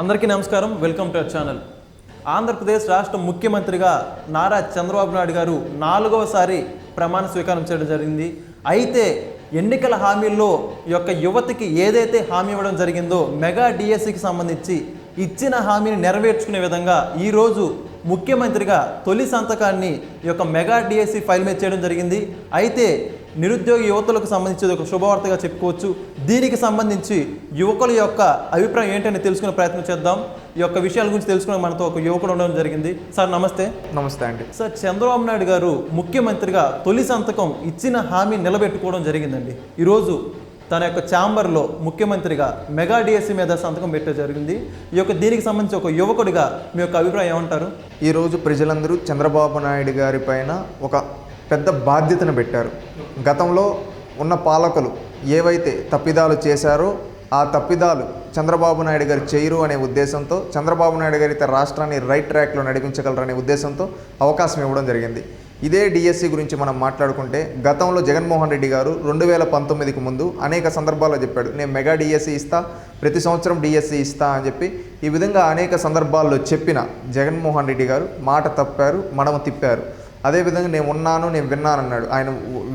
అందరికీ నమస్కారం. Welcome to our channel. Andhra Pradesh రాష్ట్ర ముఖ్యమంత్రిగా నారా చంద్రబాబు నాయుడు గారు నాలుగవసారి ప్రమాణ స్వీకారం చేయడం జరిగింది. అయితే ఎన్నికల హామీల్లో యొక్క యువతకి ఏదైతే హామీ ఇవ్వడం జరిగిందో మెగా డిఎస్సికి సంబంధించి ఇచ్చిన హామీని నెరవేర్చుకునే విధంగా ఈరోజు ముఖ్యమంత్రిగా తొలి సంతకాన్ని యొక్క మెగా డిఎస్సి ఫైల్ మీద చేయడం జరిగింది. అయితే నిరుద్యోగ యువతులకు సంబంధించి ఒక శుభవార్తగా చెప్పుకోవచ్చు. దీనికి సంబంధించి యువకుల యొక్క అభిప్రాయం ఏంటని తెలుసుకునే ప్రయత్నం చేద్దాం. ఈ యొక్క విషయాల గురించి తెలుసుకునే మనతో ఒక యువకుడు ఉండడం జరిగింది. సార్ నమస్తే. నమస్తే అండి. సార్ చంద్రబాబు నాయుడు గారు ముఖ్యమంత్రిగా తొలి సంతకం ఇచ్చిన హామీ నిలబెట్టుకోవడం జరిగిందండి. ఈరోజు తన యొక్క ఛాంబర్లో ముఖ్యమంత్రిగా మెగా డిఎస్సి మీద సంతకం పెట్టే జరిగింది. ఈ యొక్క దీనికి సంబంధించి ఒక యువకుడిగా మీ యొక్క అభిప్రాయం ఏమంటారు? ఈరోజు ప్రజలందరూ చంద్రబాబు నాయుడు గారి పైన ఒక పెద్ద బాధ్యతను పెట్టారు. గతంలో ఉన్న పాలకులు ఏవైతే తప్పిదాలు చేశారో ఆ తప్పిదాలు చంద్రబాబు నాయుడు గారు చేయరు అనే ఉద్దేశంతో చంద్రబాబు నాయుడు గారి అయితే రాష్ట్రాన్ని రైట్ ట్రాక్లో నడిపించగలరనే ఉద్దేశంతో అవకాశం ఇవ్వడం జరిగింది. ఇదే డిఎస్సి గురించి మనం మాట్లాడుకుంటే గతంలో జగన్మోహన్ రెడ్డి గారు రెండు వేల పంతొమ్మిదికి ముందు అనేక సందర్భాల్లో చెప్పాడు నేను మెగా డిఎస్సి ఇస్తా ప్రతి సంవత్సరం డిఎస్సి ఇస్తా అని చెప్పి. ఈ విధంగా అనేక సందర్భాల్లో చెప్పిన జగన్మోహన్ రెడ్డి గారు మాట తప్పారు మనము తిప్పారు. అదేవిధంగా నేను ఉన్నాను నేను విన్నాను అన్నాడు. ఆయన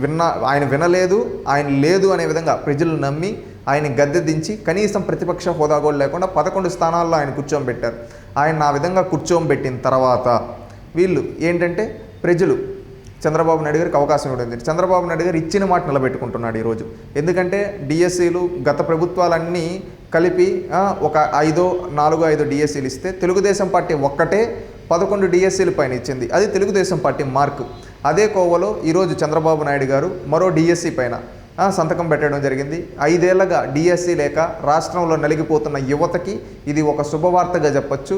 విన్నా ఆయన వినలేదు ఆయన లేదు అనే విధంగా ప్రజలు నమ్మి ఆయన గద్దె దించి కనీసం ప్రతిపక్ష హోదా కూడా లేకుండా పదకొండు స్థానాల్లో ఆయన కూర్చోబెట్టారు ఆయన ఆ విధంగా కూర్చోబెట్టిన తర్వాత వీళ్ళు ఏంటంటే ప్రజలు చంద్రబాబు నాయుడు గారికి అవకాశం ఇవ్వడం జరిగింది. చంద్రబాబు నాయుడు గారు ఇచ్చిన మాట నిలబెట్టుకుంటున్నాడు ఈరోజు ఎందుకంటే డిఎస్సీలు గత ప్రభుత్వాలన్నీ కలిపి ఒక ఐదో నాలుగో ఐదో డిఎస్సీలు ఇస్తే తెలుగుదేశం పార్టీ ఒక్కటే పదకొండు డిఎస్సీల పైన ఇచ్చింది. అది తెలుగుదేశం పార్టీ మార్కు. అదే కోవలో ఈరోజు చంద్రబాబు నాయుడు గారు మరో డిఎస్సీ పైన సంతకం పెట్టడం జరిగింది. ఐదేళ్ళగా డిఎస్సి లేక రాష్ట్రంలో నలిగిపోతున్న యువతకి ఇది ఒక శుభవార్తగా చెప్పొచ్చు.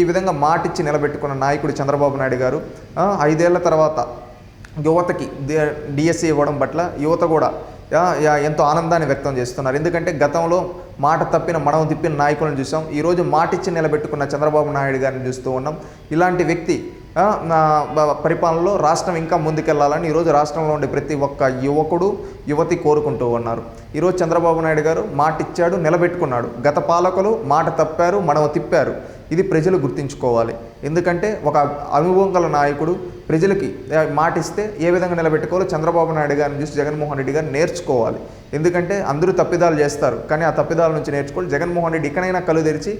ఈ విధంగా మాటిచ్చి నిలబెట్టుకున్న నాయకుడు చంద్రబాబు నాయుడు గారు ఐదేళ్ళ తర్వాత యువతకి డిఎస్సి ఇవ్వడం పట్ల యువత కూడా ఎంతో ఆనందాన్ని వ్యక్తం చేస్తున్నారు. ఎందుకంటే గతంలో మాట తప్పిన మనం తిప్పిన నాయకులను చూసాం. ఈరోజు మాటిచ్చి నిలబెట్టుకున్న చంద్రబాబు నాయుడు గారిని చూస్తూ ఉన్నాం. ఇలాంటి వ్యక్తి పరిపాలనలో రాష్ట్రం ఇంకా ముందుకెళ్ళాలని ఈరోజు రాష్ట్రంలో ఉండే ప్రతి ఒక్క యువకుడు యువతి కోరుకుంటూ ఉన్నారు. ఈరోజు చంద్రబాబు నాయుడు గారు మాట ఇచ్చాడు నిలబెట్టుకున్నాడు. గత పాలకులు మాట తప్పారు మనవ తిప్పారు. ఇది ప్రజలు గుర్తించుకోవాలి. ఎందుకంటే ఒక అనుభవం గల నాయకుడు ప్రజలకి మాటిస్తే ఏ విధంగా నిలబెట్టుకోవాలో చంద్రబాబు నాయుడు గారిని చూసి జగన్మోహన్ రెడ్డి గారు నేర్చుకోవాలి. ఎందుకంటే అందరూ తప్పిదాలు చేస్తారు. కానీ ఆ తప్పిదాల నుంచి నేర్చుకోవాలి. జగన్మోహన్ రెడ్డి ఇకనైనా కళ్ళు తెరిచి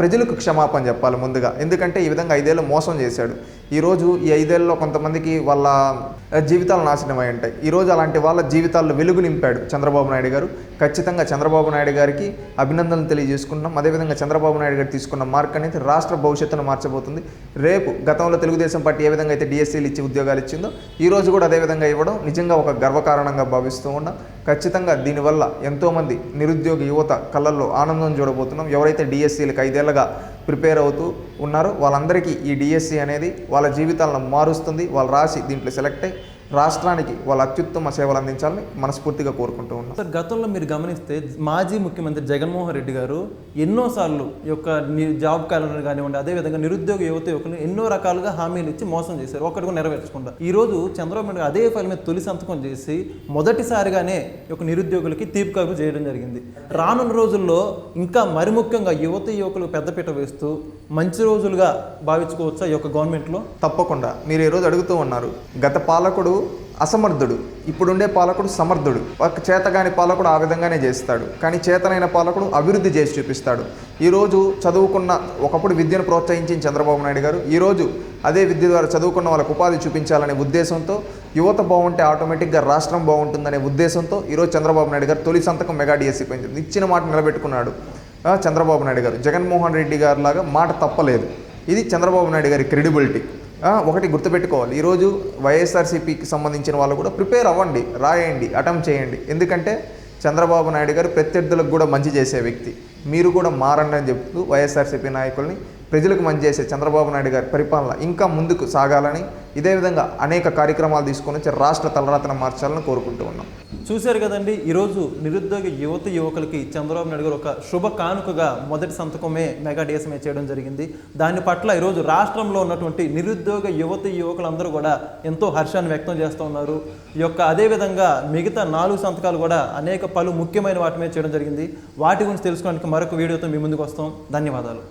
ప్రజలకు క్షమాపణ చెప్పాలి ముందుగా. ఎందుకంటే ఈ విధంగా ఐదేళ్ళు మోసం చేశాడు. ఈరోజు ఈ ఐదేళ్ళలో కొంతమందికి వాళ్ళ జీవితాలు నాశనం అయి ఉంటాయి ఈరోజు అలాంటి వాళ్ళ జీవితాల్లో వెలుగు నింపాడు చంద్రబాబు నాయుడు గారు. ఖచ్చితంగా చంద్రబాబు నాయుడు గారికి అభినందనలు తెలియజేసుకుంటున్నాం. అదేవిధంగా చంద్రబాబు నాయుడు గారు తీసుకున్న మార్క్ అనేది రాష్ట్ర భవిష్యత్తును మార్చబోతుంది. రేపు గతంలో తెలుగుదేశం పార్టీ ఏ విధంగా అయితే డిఎస్సీలు ఇచ్చి ఉద్యోగాలు ఇచ్చిందో ఈ రోజు కూడా అదే విధంగా ఇవ్వడం నిజంగా ఒక గర్వకారణంగా భావిస్తూ ఉన్నాం. ఖచ్చితంగా దీనివల్ల ఎంతోమంది నిరుద్యోగ యువత కళ్ళల్లో ఆనందం చూడబోతున్నాం. ఎవరైతే డిఎస్సీలకు ఐదేళ్ళగా ప్రిపేర్ అవుతూ ఉన్నారో వాళ్ళందరికీ ఈ డిఎస్సి అనేది వాళ్ళ జీవితాలను మారుస్తుంది. వాళ్ళు రాసి దీంట్లో సెలెక్ట్ అయ్యి రాష్ట్రానికి వాళ్ళ అత్యుత్తమ సేవలు అందించాలని మనస్ఫూర్తిగా కోరుకుంటూ ఉన్నాం. సార్ గతంలో మీరు గమనిస్తే మాజీ ముఖ్యమంత్రి జగన్మోహన్ రెడ్డి గారు ఎన్నోసార్లు ఈ యొక్క జాబ్ క్యాలెండర్ కానివ్వండి అదేవిధంగా నిరుద్యోగ యువత యువకులు ఎన్నో రకాలుగా హామీలు ఇచ్చి మోసం చేశారు. ఒక్కటి కూడా నెరవేర్చకుండా. ఈ రోజు చంద్రబాబు నాయుడు అదే ఫైల్ మీద తొలి సంతకం చేసి మొదటిసారిగానే యొక్క నిరుద్యోగులకి కబురు చేయడం జరిగింది. రానున్న రోజుల్లో ఇంకా మరి ముఖ్యంగా యువత యువకులకు పెద్దపీట వేస్తూ మంచి రోజులుగా భావించుకోవచ్చా ఈ యొక్క గవర్నమెంట్లో? తప్పకుండా. మీరు ఈరోజు అడుగుతూ ఉన్నారు గత పాలకుడు అసమర్థుడు. ఇప్పుడుండే పాలకుడు సమర్థుడు. ఒక చేతగాని పాలకుడు ఆ విధంగానే చేస్తాడు. కానీ చేతనైన పాలకుడు అభివృద్ధి చేసి చూపిస్తాడు. ఈరోజు చదువుకున్న ఒకప్పుడు విద్యను ప్రోత్సహించిన చంద్రబాబు నాయుడు గారు ఈరోజు అదే విద్య ద్వారా చదువుకున్న వాళ్ళకు ఉపాధి చూపించాలనే ఉద్దేశంతో యువత బాగుంటే ఆటోమేటిక్గా రాష్ట్రం బాగుంటుందనే ఉద్దేశంతో ఈరోజు చంద్రబాబు నాయుడు గారు తొలి సంతకం మెగా డిఎస్సి పెంచింది. ఇచ్చిన మాట నిలబెట్టుకున్నాడు. చంద్రబాబు నాయుడు గారు. జగన్మోహన్ రెడ్డి గారు లాగా మాట తప్పలేదు. ఇది చంద్రబాబు నాయుడు గారి క్రెడిబిలిటీ. ఒకటి గుర్తుపెట్టుకోవాలి. ఈరోజు వైఎస్ఆర్సీపీకి సంబంధించిన వాళ్ళు కూడా ప్రిపేర్ అవ్వండి రాయండి అటెంప్ట్ చేయండి. ఎందుకంటే చంద్రబాబు నాయుడు గారు ప్రత్యర్థులకు కూడా మంచి చేసే వ్యక్తి. మీరు కూడా మారండి అని చెప్తూ వైఎస్ఆర్సీపీ నాయకుల్ని ప్రజలకు మంచి చేసే చంద్రబాబు నాయుడు గారి పరిపాలన ఇంకా ముందుకు సాగాలని ఇదే విధంగా అనేక కార్యక్రమాలు తీసుకొని వచ్చి రాష్ట్ర తలరాతన మార్చాలని కోరుకుంటూ ఉన్నాం. చూశారు కదండి ఈరోజు నిరుద్యోగ యువత యువకులకి చంద్రబాబు నాయుడు గారు ఒక శుభ కానుకగా మొదటి సంతకమే మెగా డిఎస్ఎంఏ చేయడం జరిగింది. దాని పట్ల ఈరోజు రాష్ట్రంలో ఉన్నటువంటి నిరుద్యోగ యువత యువకులందరూ కూడా ఎంతో హర్షాన్ని వ్యక్తం చేస్తూ ఉన్నారు. ఈ యొక్క అదేవిధంగా మిగతా నాలుగు సంతకాలు కూడా అనేక పలు ముఖ్యమైన వాటి మీద చేయడం జరిగింది. వాటి గురించి తెలుసుకోవడానికి మరొక వీడియోతో మీ ముందుకు వస్తాం. ధన్యవాదాలు.